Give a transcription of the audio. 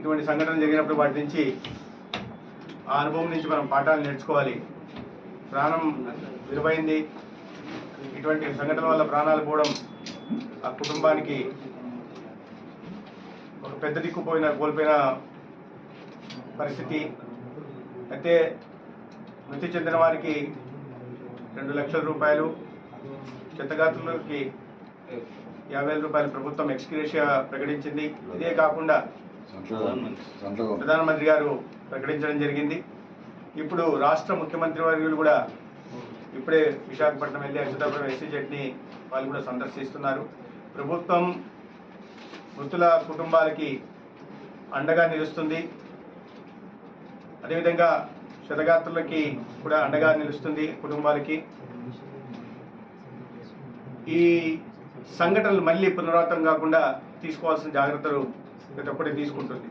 ఇటువంటి సంఘటన జరిగినప్పుడు వాటి నుంచి ఆ అనుభవం నుంచి మనం పాఠాలు నేర్చుకోవాలి. ప్రాణం విలువైంది. ఇటువంటి సంఘటన వల్ల ప్రాణాలు పోవడం ఆ కుటుంబానికి ఒక పెద్ద దిక్కుపోయిన కోల్పోయిన పరిస్థితి. అయితే మృతి చెందిన వారికి రెండు లక్షల రూపాయలు చెత్తగాతులకి యాభై వేల రూపాయలు ప్రభుత్వం ఎక్స్గ్రేషియా ప్రకటించింది. ఇదే కాకుండా ప్రధానమంత్రి గారు ప్రకటించడం జరిగింది. ఇప్పుడు రాష్ట్ర ముఖ్యమంత్రి వర్యులు కూడా ఇప్పుడే విశాఖపట్నం వెళ్ళి అచ్యుతాపురం ఎస్సీ జట్ని వాళ్ళు కూడా సందర్శిస్తున్నారు. ప్రభుత్వం మృతుల కుటుంబాలకి అండగా నిలుస్తుంది. అదేవిధంగా క్షతగాత్రులకి కూడా అండగా నిలుస్తుంది కుటుంబాలకి. ఈ సంఘటనలు మళ్ళీ పునరావృతం కాకుండా తీసుకోవాల్సిన జాగ్రత్తలు ప్రతి ఒక్కటి తీసుకుంటుంది.